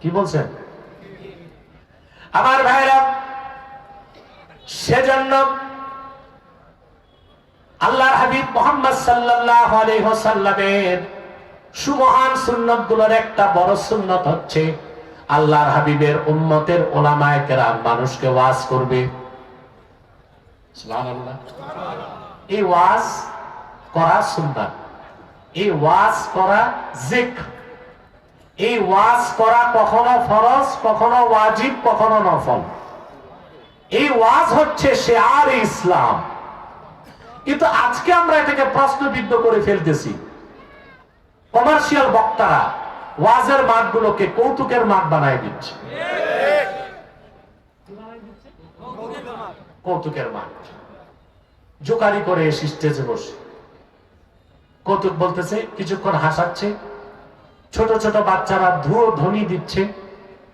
কি বলছেন? আমার ভাইরা সেজন্য আল্লাহর হাবিব মোহাম্মদ সাল্লাল্লাহু আলাইহি ওয়াসাল্লামের সুমহান সুন্নতগুলোর একটা বড় সুন্নত হচ্ছে, আল্লাহর হাবিবের উম্মতের ওলামায়ে কেরাম মানুষকে ওয়াজ করবে। এই ওয়াজ করা সুন্নাত। এই ওয়াজ করা জিকর। এই ওয়াজ করা কখনো ফরজ, কখনো ওয়াজিব, কখনো নফল। এই ওয়াজ হচ্ছে সে আর ইসলাম। কিন্তু আজকে আমরা এটাকে প্রশ্নবিদ্ধ করে ফেলতেছি। কমার্শিয়াল বক্তারা ওয়াজের মাঠগুলোকে কৌতুকের মাঠ বানায় দিচ্ছে। কৌতুকের মাঠ। জোকারি করে এসে স্টেজে বসে। কৌতুক বলতেছে, কিছুক্ষণ হাসাচ্ছে। ছোট ছোট বাচ্চারা ধুয়ো ধ্বনি দিচ্ছে।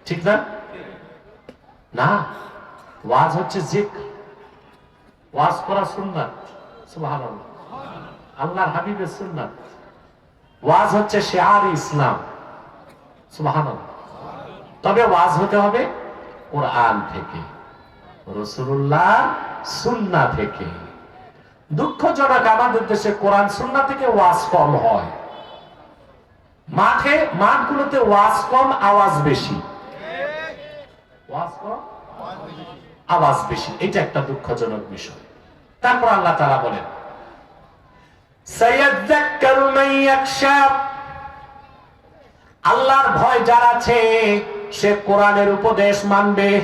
ঠিক না? না। ওয়াজ হচ্ছে জিক ওয়াজ করা সুবহানাল্লাহ। আল্লাহর হাবিবের সুন্নাত। ওয়াজ হচ্ছে শেয়ার ইসলাম। সুবহানাল্লাহ। তবে ওয়াজ হতে হবে কোরআন থেকে রসুল্লাহ সুন্না থেকে। দুঃখজনক আমাদের দেশে কোরআন সুন্না থেকে ওয়াজ কম হয়। মাঠে, মাঠগুলোতে ওয়াজ কম, আওয়াজ বেশি। আওয়াজ বেশি। এটা একটা দুঃখজনক বিষয়। তারপর আল্লাহ তারা বলেন আল্লাহর ভয় যার আছে, সে কোরআনের উপদেশ মানবে।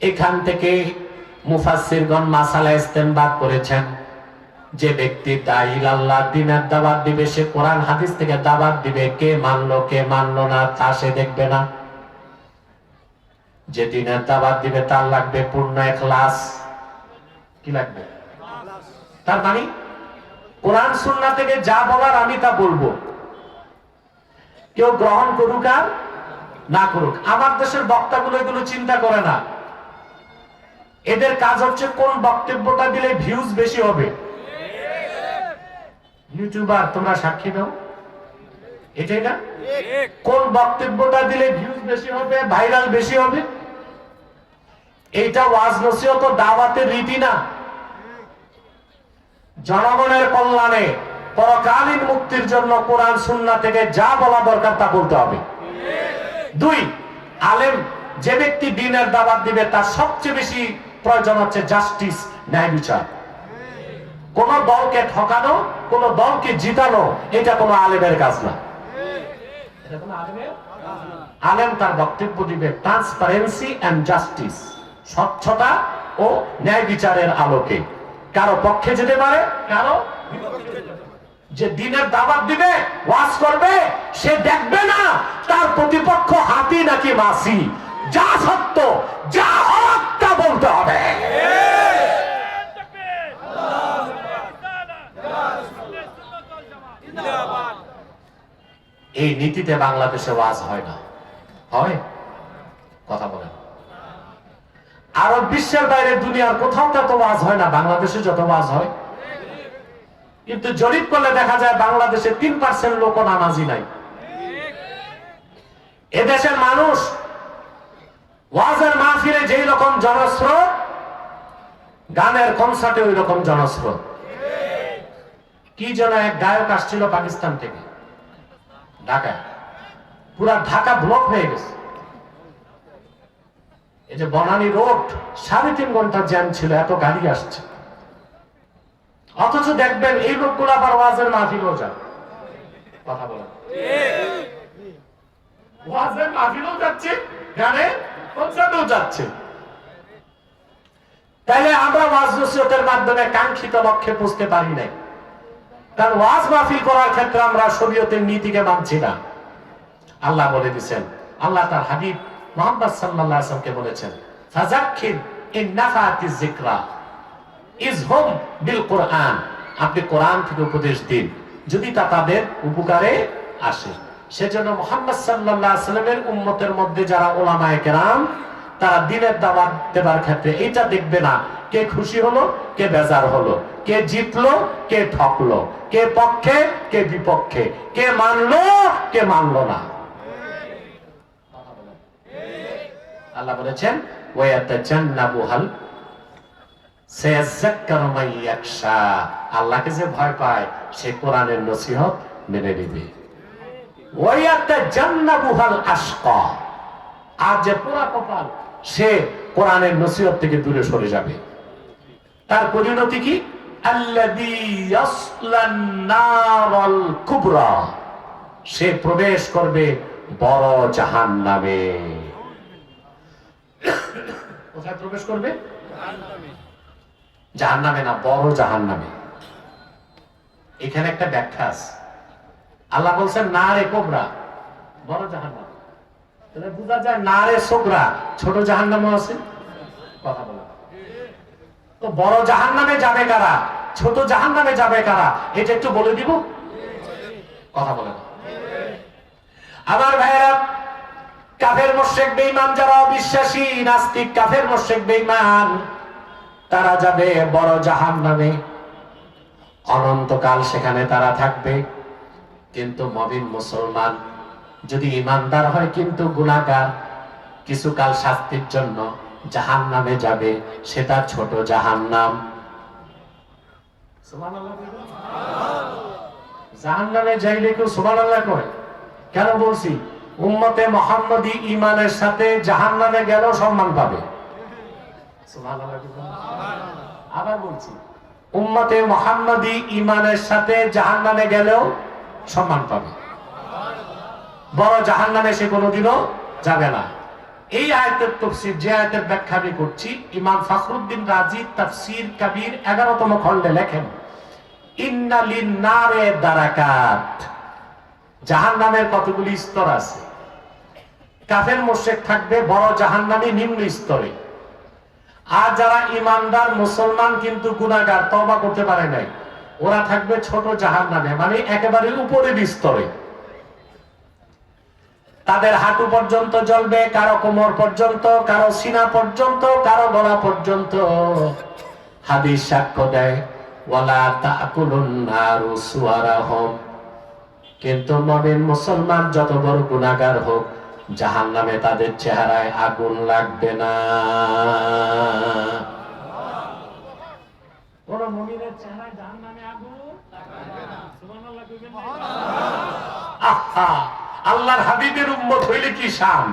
এখান থেকে মুফাসসিরগণ মাসালা ইস্তেমবাদ করেছেন। যে ব্যক্তি আল্লাহ দিনের দাবাত দিবে, সে কোরআন হাদিস থেকে দাবাত দিবে, কে মানলো কে মানলো না, তা সে দেখবে না। যে দিনের দাবাত দিবে, তার লাগবে পূর্ণ এখলাস। কি লাগবে? তার মানে কোরআন সুন্নাহ থেকে যা বলার আমি তা বলব। কেউ গ্রহণ করুক আর না করুক। আমার দেশের বক্তাগুলো এগুলো চিন্তা করে না। এদের কাজ হচ্ছে কোন বক্তব্যটা দিলে ভিউজ বেশি হবে। ইউটিউবার, তোমরা সাক্ষী দাও। এটাই না? কোন বক্তব্যটা দিলে ভিউজ বেশি হবে ভাইরাল বেশি হবে? এইটা ওয়াজ নসিহত দাওয়াতের রীতি না। জনগণের কল্যাণে পরকালীন মুক্তির জন্য কোরআন, সুন্না থেকে যা বলা দরকার তা বলতে হবে। দুই, আলেম যে ব্যক্তি দিনের দাওয়াত দিবে, তার সবচেয়ে বেশি প্রয়োজন হচ্ছে জাস্টিস ন্যায় বিচার। কোন দলকে ঠকানো কোন দলকে জিতানো এটা কোন আলেমের কাজ না? আলেম তার বক্তব্য দিবে ট্রান্সপারেন্সি এন্ড জাস্টিস স্বচ্ছতা ও ন্যায় বিচারের আলোকে। কারও পক্ষে যেতে পারে কারও যে দিনের দাবাত দিবে ওয়াজ করবে সে দেখবে না তার প্রতিপক্ষ হাতি নাকি মাসি যা সত্য যা হক তা বলতে হবে। এই নীতিতে বাংলাদেশে ওয়াজ হয় না। হয়? কথা বলেন। আরব বিশ্বের বাইরে দুনিয়ার কোথাও তত ওয়াজ হয় না, বাংলাদেশে যত ওয়াজ হয়। কিন্তু জরিপ করলে দেখা যায় বাংলাদেশে তিন পার্সেন্ট লোক নামাজি নাই। এদেশের মানুষ ওয়াজের মাহফিলে যেই রকম জনস্রোত, গানের কনসার্টে ওই রকম জনস্রোত। কি যেন এক গায়ক আসছিল পাকিস্তান থেকে? ঢাকায়। পুরা ঢাকা ব্লক হয়ে গেছে। এই যে বনানী রোড, সাড়ে তিন ঘণ্টা জ্যাম ছিল, এত গাড়ি আসছে। অথচ দেখবেন, এই লোকগুলো আবার ওয়াজের মাহফিলও যায়। কথা বলেন। ওয়াজের মাহফিলও যাচ্ছে, গানে কনসার্টেও যাচ্ছে। তাইলে আমরা ওয়াজ নসিহতের মাধ্যমে কাঙ্ক্ষিত লক্ষ্যে পৌঁছতে পারি নাই। কারণ ওয়াজ মাহফিল করার ক্ষেত্রে আমরা শরীয়তের নীতিকে মানছি না। আল্লাহ বলে দিচ্ছেন আল্লাহ তার হাবিব মোহাম্মদ সাল্লাল্লাহু আলাইহি বলেছেন, ফাযাক্কির ইন নাফাতিজ যিকরা ইজ হোম বিল কোরআন। আপনি কোরআন থেকে উপদেশ দিন, যদি তা তাদের উপকারে আসে। সেজন্য মোহাম্মদ আলাইহি সাল্লামের উম্মতের মধ্যে যারা ওলামায়ে কেরাম, তারা দিনের দাওয়াত দেবার ক্ষেত্রে এটা দেখবে না কে খুশি হলো, কে বেজার হলো, কে জিতলো, কে ঠকলো, কে পক্ষে, কে বিপক্ষে, কে মানলো কে মানলো না। আল্লাহ বলেছেন আল্লাহকে যে ভয় পায়, সে কোরআনের নসিহত মেনে নেবে। আর যে পোড়া কপাল, সে কোরআনের নসিহত থেকে দূরে সরে যাবে। তার পরিণতি কি? সে প্রবেশ করবে বড় জাহান্নামে। কোথায় প্রবেশ করবে? জাহান্নামে না, বড় জাহান্নামে। এখানে একটা ব্যাখ্যা আছে। আল্লাহ বলছেন না রে কোবরা, বড় জাহান্নাম। তাহলে বোঝা যায় না রে ছোট জাহান্নামও আছে। কথা বলো তো বড় জাহান্নামে যাবে কারা? ছোট জাহান্নামে যাবে কারা? এটা একটু বলে দিব? কথা বলে না আমার ভাইয়েরা, কাফের মোশেক বেঈমান যারা অবিশ্বাসী, নাস্তিক কাফের মোশেক বেঈমান, তারা যাবে বড় জাহান্নামে। অনন্তকাল সেখানে তারা থাকবে। কিন্তু মবিন মুসলমান যদি ইমানদার হয়, কিন্তু গুণাগার কিছুকাল শাস্তির জন্য জাহান নামে যাবে সেটা ছোট জাহান নাম জাহান নামে যাইলে কেউ সুমান আল্লাহ কয়? কেন বলছি? উম্মতে মোহাম্মদী ইমানের সাথে জাহান নামে গেলেও সম্মান পাবে? আবার বলছি উম্মতে মোহাম্মদী ইমানের সাথে জাহান নামে গেলেও সম্মান পাবে। বড় জাহান নামে সে কোনোদিনও যাবে না। এই আয়তের তফসির, যে আয়তের ব্যাখ্যা আমি করছি, ইমাম ফখরুদ্দিন রাজি তাফসির কবির এগারোতম খণ্ডে লেখেন ইন্নালিন নারে দারাকাত। জাহান নামের কতগুলি স্তর আছে? কাফের মোশেক থাকবে, বড় জাহান নামে নিম্ন স্তরে। আর যারা ইমানদার, মুসলমান, কিন্তু গুনাহগার, তওবা করতে পারে নাই, ওরা থাকবে ছোট জাহান নামে মানে একেবারে উপরের স্তরে। তাদের হাঁটু পর্যন্ত জ্বলবে, কারও কোমর পর্যন্ত, কারও সিনা পর্যন্ত, কারও গলা পর্যন্ত। হাদিস সাক্ষ্য দেয়, ওয়ালা তাকুলুন নারু কিন্তু মবিন মুসলমান যত বড় গুনাহগার হোক জাহান নামে তাদের চেহারায় আগুন লাগবে না। কোন মুমিনের চেহারায় জাহান্নামে আগুন সুবহানাল্লাহ কইবেন না? আহা! আল্লাহর হাবিবের উম্মত হইলে কি শান?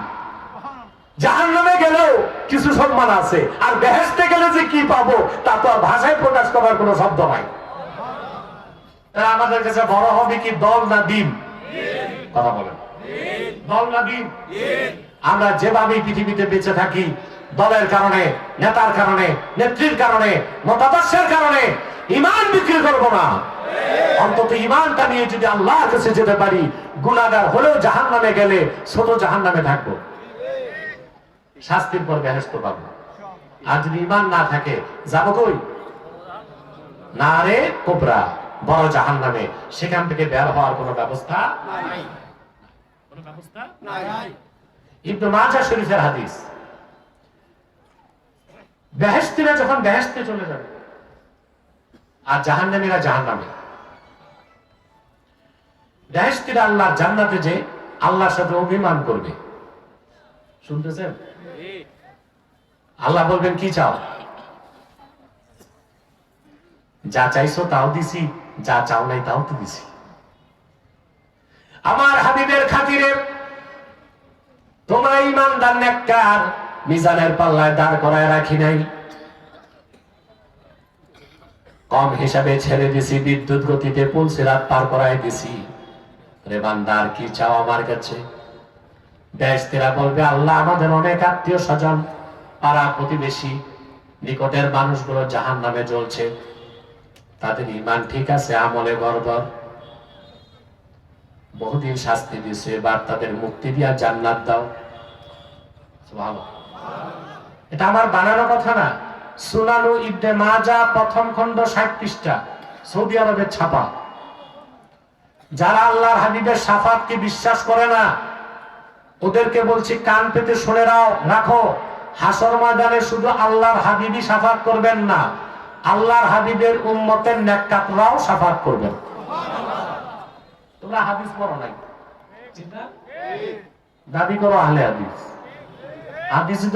জাহান্নামে গেলেও কিছু সম্মান আছে। আর বেহেশতে গেলে যে কি পাবো, তা তো ভাষায় প্রকাশ করার কোনো শব্দ নাই। আমাদের কাছে বড় হবে কি দল না দিন? কথা বলেন। দল না দিন? আমরা যেভাবে পৃথিবীতে বেঁচে থাকি, দলের কারণে, নেতার কারণে, নেত্রীর কারণে, মতাদর্শের কারণে, ইমান বিক্রি করব না। অন্তত ইমানটা নিয়ে যদি আল্লাহর কাছে যেতে পারি গুণাগার হলেও জাহান নামে গেলে ছোট জাহান নামে থাকব। শাস্তির পর বেহেস্ত পাবো। আর যদি ইমান না থাকে যাব কই? না রে কোবরা বড় জাহান নামে সেখান থেকে বের হওয়ার কোনো ব্যবস্থা ইবনু মাজাহ শরীফের হাদিস। বেহেশতিরা যখন বেহেশতে চলে যাবে আর জাহান্নামীরা জাহান্নামে। বেহেশতিরা আল্লাহ জান্নাতে যে আল্লাহর সাথে অভিমান করবে। শুনতেছেন? আল্লাহ বলবেন, কি চাও? যা চাইছো তাও দিছি, যা চাও নাই তাও তো দিছি। আমার হাবিবের খাতিরে তোমরা ইমানদার নেককার মিজানের পাল্লায় দাঁড় করায় রাখি নাই। কম হিসাবে ছেড়ে দিছি, বিদ্যুৎ গতিতে পুলসিরাত পার করায় দিছি। রে বান্দার, কি চাও আমার কাছে? বেশতেরা বলবে, আল্লাহ আমাদের অনেক আত্মীয় স্বজন পাড়া প্রতিবেশী, নিকটের মানুষগুলো জাহান নামে জ্বলছে। তাদের ইমান ঠিক আছে, আমলে গর্বর বহুদিন শাস্তি দিছে এবার তাদের মুক্তি দিয়া জান্নাত দাও। এটা আমার বানানো কথা না। সুনানু ইবনে মাজা প্রথম খণ্ড পৃষ্ঠা সৌদি আরবের ছাপা। যারা আল্লাহর হাবিবের সাফাতকে বিশ্বাস করে না ওদেরকে বলছি কান পেতে শুনে রাও রাখো। হাসর ময়দানে শুধু আল্লাহর হাবিবই সাফাত করবেন না আল্লাহর হাবিবের উম্মতের নেককাতরাও সাফাত করবেন। তোমরা হাদিস পড়ো নাই? ঠিক না? দাবি করো আহলে হাদিস। হাদিসে